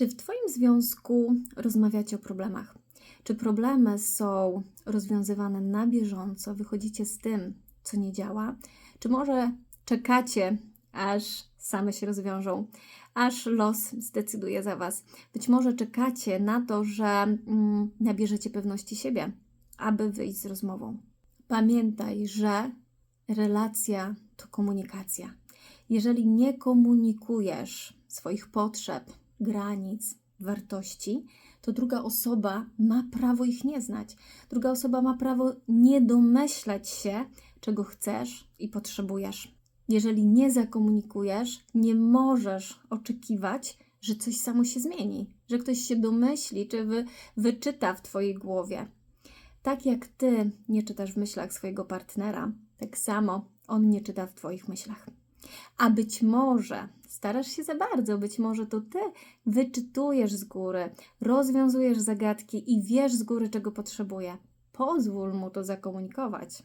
Czy w Twoim związku rozmawiacie o problemach? Czy problemy są rozwiązywane na bieżąco? Wychodzicie z tym, co nie działa? Czy może czekacie, aż same się rozwiążą, aż los zdecyduje za Was? Być może czekacie na to, że mm, nabierzecie pewności siebie, aby wyjść z rozmową. Pamiętaj, że relacja to komunikacja. Jeżeli nie komunikujesz swoich potrzeb, granic, wartości, to druga osoba ma prawo ich nie znać. Druga osoba ma prawo nie domyślać się, czego chcesz i potrzebujesz. Jeżeli nie zakomunikujesz, nie możesz oczekiwać, że coś samo się zmieni, że ktoś się domyśli czy wy, wyczyta w Twojej głowie. Tak jak Ty nie czytasz w myślach swojego partnera, tak samo on nie czyta w Twoich myślach. A być może starasz się za bardzo, być może to ty wyczytujesz z góry, rozwiązujesz zagadki i wiesz z góry, czego potrzebuje. Pozwól mu to zakomunikować.